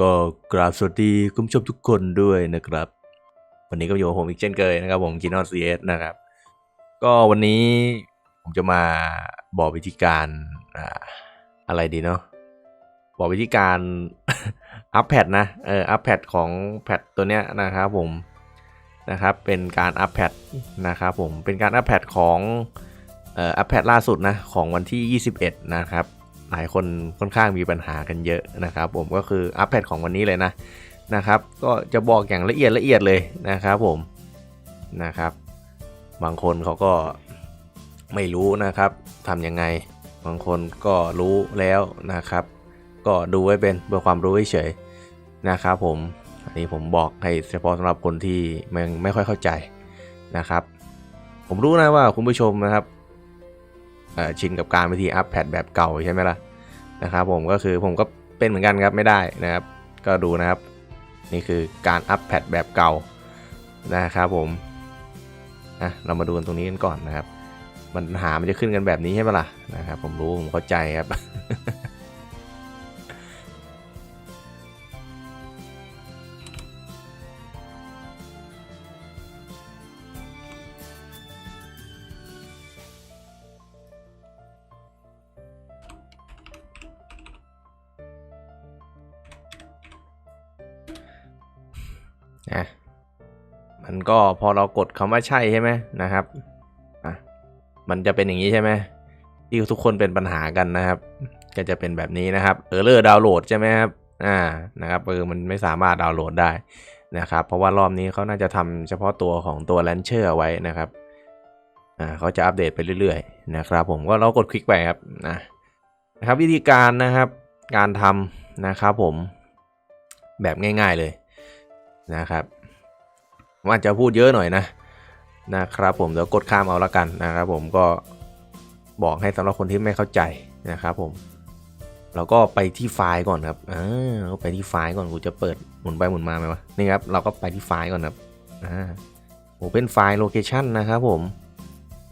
ก็กราบสวัสดีคุณผู้ชมทุกคนด้วยนะครับ วันนี้ก็อยู่กับผมอีกเช่นเคยนะครับ ผมกินออนซีเอสนะครับ ก็วันนี้ผมจะมาบอกวิธีการอ่าอะไรดีเนาะบอกวิธีการอัพแพดนะเอออัพแพดของแพดตัวเนี้ยนะครับผมนะครับเป็นการอัพแพดนะครับผมเป็นการอัพแพดของเอ่ออัพแพดล่าสุดนะของวันที่ 21 นะครับ หลายคนค่อนข้างมีปัญหากันเยอะนะครับ ผมก็คืออัปเดตของวันนี้เลยนะนะครับ ก็จะบอกอย่างละเอียดละเอียดเลยนะครับผมนะครับ บางคนเขาก็ไม่รู้นะครับทำยังไง บางคนก็รู้แล้วนะครับ ก็ดูไว้เป็นเพื่อความรู้เฉยๆนะครับผมอันนี้ผมบอกให้เฉพาะสำหรับคนที่มันไม่ค่อยเข้าใจนะครับ ผมรู้นะว่าคุณผู้ชมนะครับ ชินกับการวิธีอัพแพดแบบเก่าใช่ไหมล่ะนะครับผมก็คือผมก็เป็นเหมือนกันครับไม่ได้นะครับ ก็ดูนะครับ นี่คือการอัพแพดแบบเก่านะครับผมนะเรามาดูกันตรงนี้กันก่อนนะครับมันหามันจะขึ้นกันแบบนี้ใช่ไหมล่ะนะครับ ผมรู้ผมเข้าใจครับ นะมันก็พอเรากดคำว่าใช่ใช่ไหมนะครับอะมันจะเป็นอย่างนี้ใช่ไหมที่ทุกคนเป็นปัญหากันนะครับ ก็จะเป็นแบบนี้นะครับเออเลอร์ดาวน์โหลดใช่ไหมครับอ่านะครับเออมันไม่สามารถดาวน์โหลดได้นะครับ เพราะว่ารอบนี้เขาน่าจะทำเฉพาะตัวของตัว Launcher เอาไว้นะครับอ่าเขาจะอัปเดตไปเรื่อยๆนะครับ ผมก็เรากดคลิกไปครับนะนะครับวิธีการนะครับการทำนะครับผมแบบง่าย ๆเลย นะครับว่าจะพูดเยอะหน่อยนะนะครับผมเดี๋ยวกดข้ามเอาละกันนะครับผมก็บอกให้สำหรับคนที่ไม่เข้าใจนะครับผมเราก็ไปที่ไฟล์ก่อนครับอ่าไปที่ไฟล์ก่อนกูจะเปิดหมุนไปหมุนมาไหมวะนี่ครับเราก็ไปที่ไฟล์ก่อนครับอ่าโอเป็นไฟล์โลเคชันนะครับผม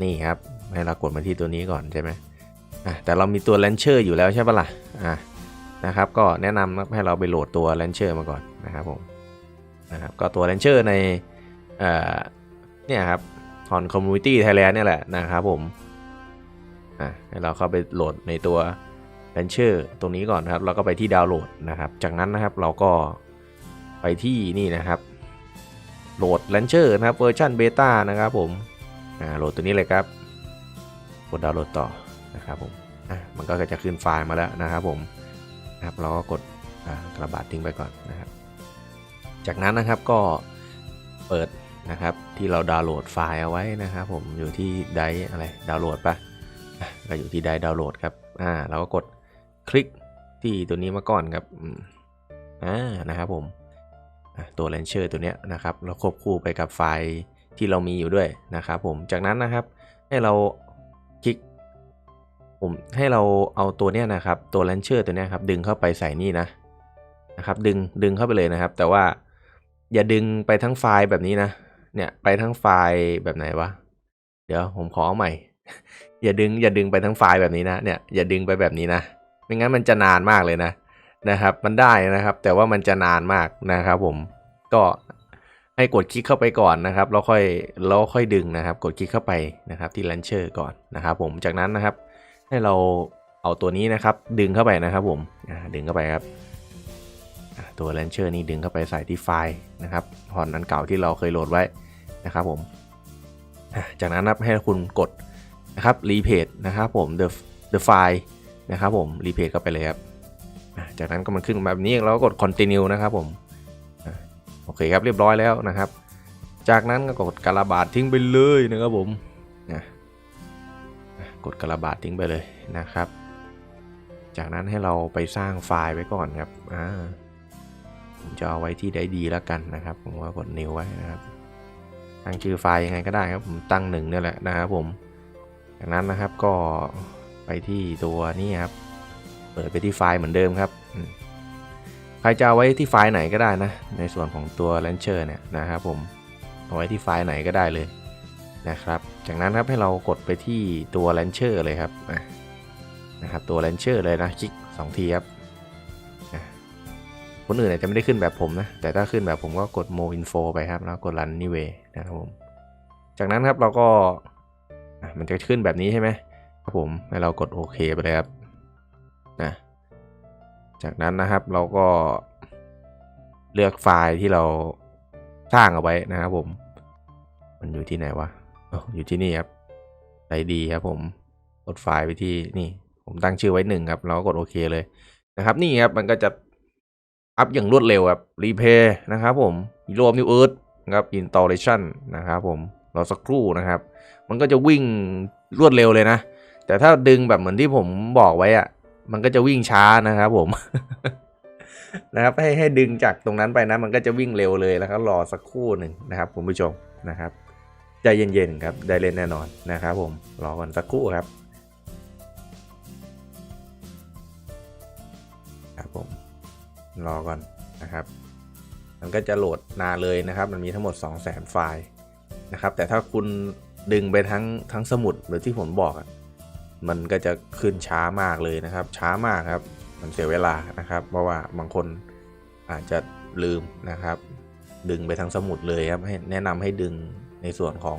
นี่ครับให้เรากดมาที่ตัวนี้ก่อนใช่ไหมอะแต่เรามีตัว Launcher อยู่แล้วใช่ปะล่ะอ่านะครับก็แนะนำให้เราไปโหลดตัว Launcher มาก่อนนะครับผม นะครับก็ตัว Launcher ในเนี่ยครับฮอนคอมมูนิตี้ไทยแลนด์เนี่ยแหละนะครับผมให้เราเข้าไปโหลดในตัว Launcher ตรงนี้ก่อนนะครับเราก็ไปที่ดาวน์โหลดนะครับ จากนั้นนะครับเราก็ไปที่นี่นะครับโหลด Launcher นะครับเวอร์ชันเบต้านะครับผมโหลดตัวนี้เลยครับกดดาวน์โหลดต่อนะครับผมมันก็จะขึ้นไฟล์มาแล้วนะครับผมนะครับเราก็กดกระบาดทิ้งไปก่อนนะครับ จากนั้นนะครับก็เปิดนะครับที่เราดาวน์โหลดไฟล์เอาไว้นะครับผมอยู่ที่ไดอะไรดาวน์โหลดปะก็อยู่ที่ไดดาวน์โหลดครับอ่าเราก็กดคลิกที่ตัวนี้มาก่อนครับอ่านะครับผมตัว Launcher ตัวเนี้ยนะครับเราควบคู่ไปกับไฟล์ที่เรามีอยู่ด้วยนะครับผมจากนั้นนะครับให้เราคลิกผมให้เราเอาตัวเนี้ยนะครับตัว Launcher ตัวเนี้ยครับดึงเข้าไปใส่นี่นะนะครับดึงดึงเข้าไปเลยนะครับ แต่ว่า อย่าดึงไปทั้งไฟล์แบบนี้นะ เนี่ยไปทั้งไฟล์แบบไหนวะ เดี๋ยวผมขอใหม่ อย่าดึงอย่าดึงไปทั้งไฟล์แบบนี้นะ เนี่ยอย่าดึงไปแบบนี้นะ ไม่งั้นมันจะนานมากเลยนะ นะครับ มันได้นะครับ แต่ว่ามันจะนานมากนะครับ ผม ก็ให้กดคลิกเข้าไปก่อนนะครับ แล้วค่อยแล้วค่อยดึงนะครับ กดคลิกเข้าไปนะครับที่ Launcher ก่อนนะครับ ผม จากนั้นนะครับ ให้เราเอาตัวนี้นะครับ ดึงเข้าไปนะครับ ผมดึงเข้าไปครับ ตัว Launcher นี่ดึงเข้าไปใส่ที่ไฟล์นะครับพอนอันเก่าที่เราเคยโหลดไว้นะครับผมจากนั้นนับให้คุณกดนะครับ repeat นะครับผม the the file นะครับผม repeat เข้าไปเลยครับจากนั้นก็มันขึ้นแบบนี้เราก็กด continue นะครับผมโอเคครับเรียบร้อยแล้วนะครับ จากนั้นก็กดกระบาดทิ้งไปเลยนะครับผมอะอะกดกระบาดทิ้งไปเลยนะครับ จากนั้นให้เราไปสร้างไฟล์ไว้ก่อนครับอ่า ผมจะเอาไว้ที่ได้ดีแล้วกันนะครับ ผมว่ากดนิวไว้นะครับ ตั้งชื่อไฟล์ยังไงก็ได้ครับผมตั้งหนึ่งนี่แหละนะครับผม จากนั้นนะครับก็ไปที่ตัวนี้ครับเปิดไปที่ไฟล์เหมือนเดิมครับใครจะเอาไว้ที่ไฟล์ไหนก็ได้นะ ในส่วนของตัว Launcher เนี่ยนะครับผมเอาไว้ที่ไฟล์ไหนก็ได้เลยนะครับ จากนั้นครับให้เรากดไปที่ตัว Launcher เลยครับนะครับตัว Launcher เลยนะคลิก 2 ทีครับ คนอื่นอาจจะไม่ได้ขึ้นแบบผมนะ แต่ถ้าขึ้นแบบผมก็กด more info ไปครับ แล้วกด run anyway นะครับผม จากนั้นครับเราก็มันจะขึ้นแบบนี้ใช่ไหมครับผมให้เรากดโอเคไปเลยครับนะจากนั้นนะครับเราก็เลือกไฟล์ที่เราสร้างเอาไว้นะครับผม มันอยู่ที่ไหนวะอออยู่ที่นี่ครับไอดีครับผมกดไฟล์ไปที่นี่ ผมตั้งชื่อไว้หนึ่งครับ เราก็กดโอเคเลยนะครับ นี่ครับมันก็จะ อัพอย่างรวดเร็วครับรีเพย์นะครับผมรวมนิวเอิร์ธครับอินสตอเลชันนะครับผมรอสักครู่นะครับ มันก็จะวิ่งรวดเร็วเลยนะ แต่ถ้าดึงแบบเหมือนที่ผมบอกไว้อะมันก็จะวิ่งช้านะครับผมนะครับให้ให้ดึงจากตรงนั้นไปนะ มันก็จะวิ่งเร็วเลยแล้วก็รอสักครู่หนึ่งนะครับคุณผู้ชมนะครับใจเย็นๆครับได้เล่นแน่นอนนะครับผมรอก่อนสักครู่ครับครับผม รอก่อนนะครับ มันก็จะโหลดนานเลยนะครับ มันมีทั้งหมด2 0 0 0 0 0ไฟล์นะครับ แต่ถ้าคุณดึงไปทั้งทั้งสมุดหรือที่ผมบอกมันก็จะขึ้นช้ามากเลยนะครับ ช้ามากครับ มันเสียเวลานะครับ เพราะว่าบางคนอาจจะลืมนะครับ ดึงไปทั้งสมุดเลยครับให้แนะนำให้ดึงในส่วนของ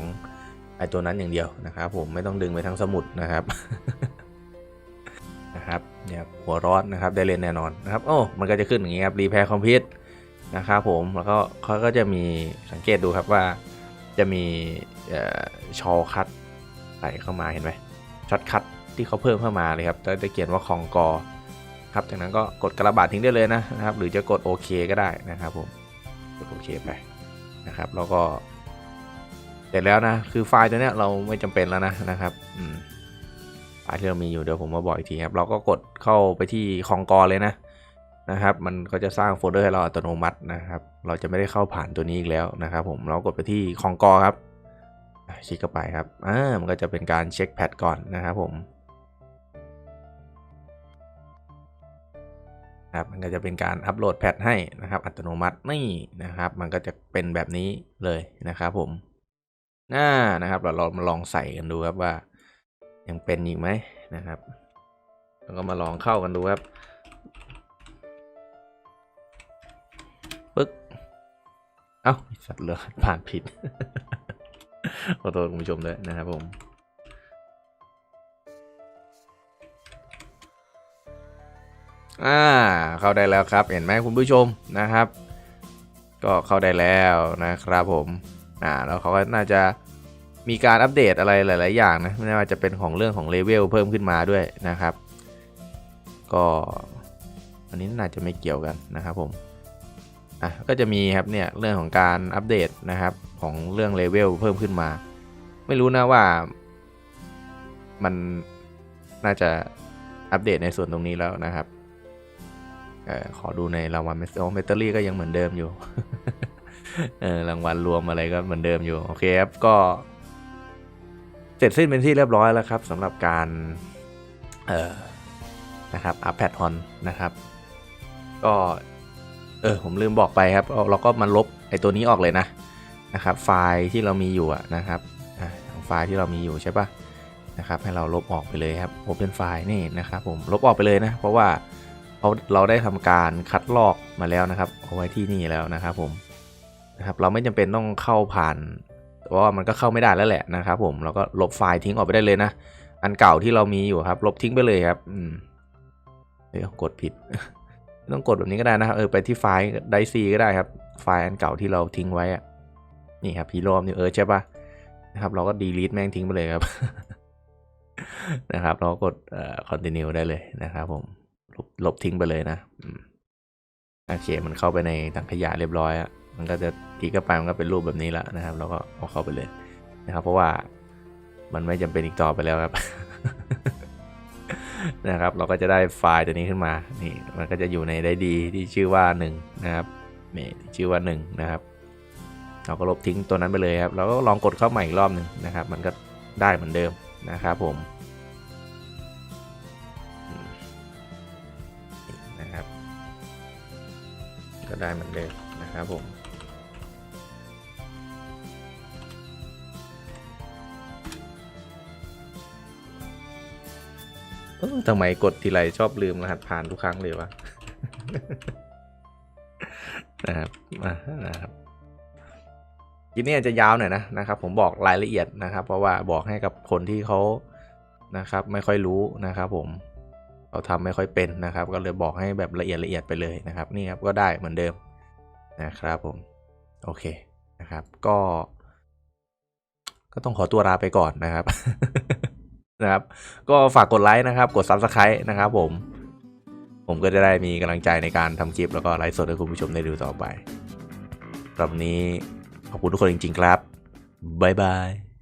ไอตัวนั้นอย่างเดียวนะครับ ผมไม่ต้องดึงไปทั้งสมุดนะครับ นะครับเนี่ยหัวร้อนนะครับได้เล่นแน่นอนนะครับโอ้มันก็จะขึ้นอย่างนี้ครับรีแพร์คอมพิวต์นะครับผมแล้วก็เขาก็จะมีสังเกตดูครับว่าจะมีชอคัตใส่เข้ามาเห็นไหมช็อตคัตที่เขาเพิ่มเข้ามาเลยครับจะเขียนว่าของกอครับจากนั้นก็กดกระบาดทิ้งได้เลยนะนะครับ หรือจะกดโอเคก็ได้นะครับผมกดโอเคไปนะครับ แล้วก็เสร็จแล้วนะ คือไฟล์ตัวเนี้ยเราไม่จำเป็นแล้วนะนะครับ อืม ไฟล์ที่เรามีอยู่เดี๋ยวผมมาบอกอีกทีครับเราก็กดเข้าไปที่คองกอเลยนะนะครับ มันก็จะสร้างโฟลเดอร์ให้เราอัตโนมัตินะครับ เราจะไม่ได้เข้าผ่านตัวนี้อีกแล้วนะครับผมเรากดไปที่คองกอครับคลิกเข้าไปครับอ่ามันก็จะเป็นการเช็คแพทก่อนนะครับผมครับมันก็จะเป็นการอัปโหลดแพทให้นะครับ อัตโนมัตินี่นะครับ มันก็จะเป็นแบบนี้เลยนะครับผมน่านะครับ เราเรามาลองใส่กันดูครับว่า ยังเป็นอีกไหมนะครับแล้วก็มาลองเข้ากันดูครับปึ๊กเอ้าสัตว์เลือดผ่านผิดขอโทษคุณผู้ชมด้วยนะครับผมอ่าเข้าได้แล้วครับ เห็นไหมคุณผู้ชมนะครับ ก็เข้าได้แล้วนะครับผมอ่าแล้วเขาก็น่าจะ มีการอัปเดตอะไรหลาย ๆ อย่างนะไม่ว่าจะเป็นของเรื่องของเลเวลเพิ่มขึ้นมาด้วยนะครับ ก็อันนี้น่าจะไม่เกี่ยวกันนะครับผมอะก็จะมีครับเนี่ยเรื่องของการอัปเดตนะครับของเรื่องเลเวลเพิ่มขึ้นมา ไม่รู้นะว่ามันน่าจะอัปเดตในส่วนตรงนี้แล้วนะครับออขอดูในรางวัลเมสโอเตารี่ก็ยังเหมือนเดิมอยู่ออรางวัลรวมอะไรก็เหมือนเดิมอยู่ โอเคครับ ก็ สร็จสิ้นเป็นที่เรียบร้อยแล้วครับสำหรับการนะครับอัพแพดฮอนนะครับ ก็เออผมลืมบอกไปครับ เราก็มาลบไอตัวนี้ออกเลยนะนะครับ ไฟล์ที่เรามีอยู่นะครับไฟล์ที่เรามีอยู่ใช่ปะนะครับ ให้เราลบออกไปเลยครับ Open ไฟล์นี่นะครับ ผมลบออกไปเลยนะ เพราะว่าเราเราได้ทำการคัดลอกมาแล้วนะครับ เอาไว้ที่นี่แล้วนะครับ ผมนะครับ เราไม่จำเป็นต้องเข้าผ่าน เพราะว่ามันก็เข้าไม่ได้แล้วแหละนะครับผมเราก็ลบไฟล์ทิ้งออกไปได้เลยนะ อันเก่าที่เรามีอยู่ครับ ลบทิ้งไปเลยครับอืมเดี๋ยวกดผิดต้องกดแบบนี้ก็ได้นะครับเออไปที่ไฟล์ไดซีก็ได้ครับ ไฟล์อันเก่าที่เราทิ้งไว้อะนี่ครับพีโรมนี่เออใช่ปะนะครับ เราก็ดีลีทแม่งทิ้งไปเลยครับ นะครับ เรากดเอ่อ continue ได้เลยนะครับผมลบลบทิ้งไปเลยนะอืมโอเคมันเข้าไปในถังขยะเรียบร้อยอะ มันก็จะคลิกเข้าไปมันก็เป็นรูปแบบนี้แล้วนะครับเราก็เอาเข้าไปเลยนะครับ เพราะว่ามันไม่จำเป็นอีกต่อไปแล้วครับ นะครับ เราก็จะได้ไฟล์ตัวนี้ขึ้นมานี่มันก็จะอยู่ในได้ดีที่ชื่อว่า1นะครับนี่ชื่อว่า1นะครับเราก็ลบทิ้งตัวนั้นไปเลยครับเราก็ลองกดเข้าใหม่อีกรอบหนึ่งนะครับ มันก็ได้เหมือนเดิมนะครับผมนะครับ ก็ได้เหมือนเดิมนะครับผม ทำไมกดทีไรชอบลืมรหัสผ่านทุกครั้งเลยวะ นะครับอะนะครับคลิปนี้อาจจะยาวหน่อยนะนะครับ ผมบอกรายละเอียดนะครับ เพราะว่าบอกให้กับคนที่เขานะครับ ไม่ค่อยรู้นะครับ ผมเขาทำไม่ค่อยเป็นนะครับ ก็เลยบอกให้แบบละเอียดละเอียดไปเลยนะครับ นี่ครับก็ได้เหมือนเดิมนะครับ ผมโอเคนะครับ ก็ ก็ต้องขอตัวลาไปก่อนนะครับ นะครับ ก็ฝากกดไลค์นะครับ กด Subscribe นะครับผม ผมก็จะได้มีกำลังใจในการทำคลิปแล้วก็ไลฟ์สดให้คุณผู้ชมได้ดูต่อไปสำหรับนนี้ขอบคุณทุกคนจริง ๆ ครับบ๊ายบาย